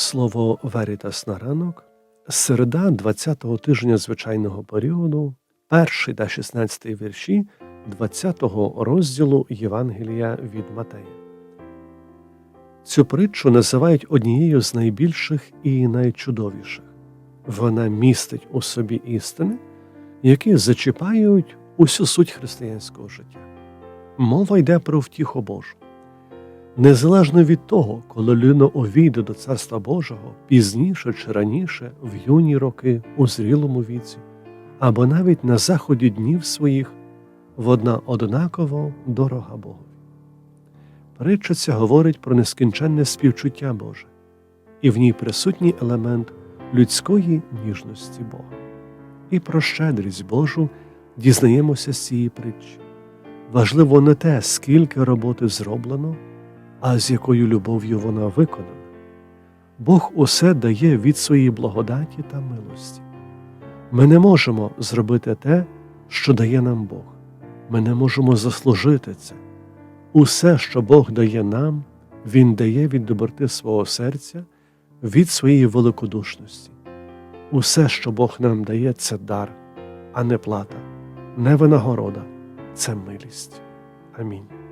Слово Верітас на ранок, середа 20-го тижня звичайного періоду, перший та 16 вірші 20-го розділу Євангелія від Матея. Цю притчу називають однією з найбільших і найчудовіших. Вона містить у собі істини, які зачіпають усю суть християнського життя. Мова йде про втіху Божу. Незалежно від того, коли людина увійде до Царства Божого пізніше чи раніше, в юні роки, у зрілому віці, або навіть на заході днів своїх, вона однаково дорога Богові. Притча ця говорить про нескінченне співчуття Боже, і в ній присутній елемент людської ніжності Бога. І про щедрість Божу дізнаємося з цієї притчі. Важливо не те, скільки роботи зроблено, а з якою любов'ю вона виконана. Бог усе дає від своєї благодаті та милості. Ми не можемо зробити те, що дає нам Бог. Ми не можемо заслужити це. Усе, що Бог дає нам, Він дає від доброти свого серця, від своєї великодушності. Усе, що Бог нам дає, це дар, а не плата, не винагорода, це милість. Амінь.